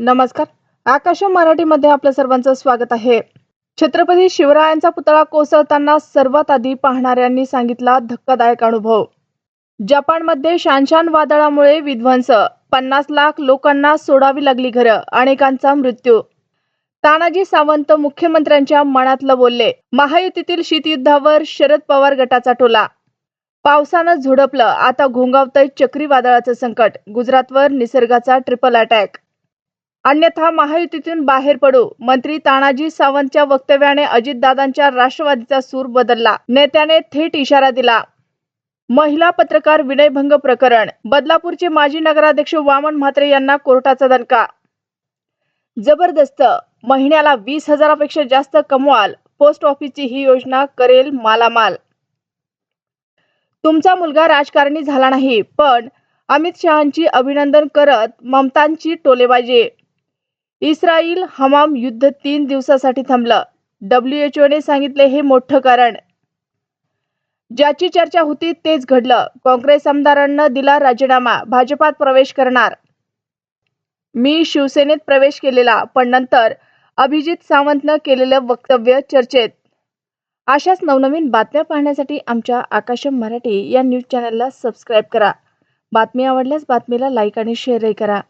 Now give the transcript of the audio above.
नमस्कार. आकाश मराठीमध्ये आपलं सर्वांचं स्वागत आहे. छत्रपती शिवरायांचा पुतळा कोसळताना सर्वात आधी पाहणाऱ्यांनी सांगितला धक्कादायक अनुभव. जपानमध्ये शानशान वादळामुळे विध्वंस. पन्नास लाख लोकांना सोडावी लागली घरं. अनेकांचा मृत्यू. तानाजी सावंत मुख्यमंत्र्यांच्या मनातलं बोलले महायुतीतील शीतयुद्धावर शरद पवार गटाचा टोला. पावसानं झोडपलं आता घोंगावतंय चक्रीवादळाचं संकट. गुजरातवर निसर्गाचा ट्रिपल अटॅक अन्यथा महायुतीतून बाहेर पडू. मंत्री तानाजी सावंतच्या वक्तव्याने अजितदादांच्या राष्ट्रवादीचा सूर बदलला. नेत्याने थेट इशारा दिला. महिला पत्रकार विनयभंग प्रकरण. बदलापूरचे माजी नगराध्यक्ष वामन म्हात्रे यांना कोर्टाचा दणका. जबरदस्त. महिन्याला वीस हजारापेक्षा जास्त कमवाल. पोस्ट ऑफिसची ही योजना करेल मालामाल. तुमचा मुलगा राजकारणी झाला नाही पण अमित शहांची अभिनंदन करत ममतांची टोलेबाजी. इस्रायल हमाम युद्ध तीन दिवसासाठी थांबलं. डब्ल्यू ने सांगितले हे मोठं कारण. ज्याची चर्चा होती तेच घडलं. काँग्रेस आमदारांना दिला राजीनामा. भाजपात प्रवेश करणार. मी शिवसेनेत प्रवेश केलेला पण नंतर अभिजित सावंतनं केलेलं वक्तव्य चर्चेत. अशाच नवनवीन बातम्या पाहण्यासाठी आमच्या आकाशम मराठी या न्यूज चॅनलला सबस्क्राईब करा. बातमी आवडल्यास बातमीला लाईक आणि शेअरही करा.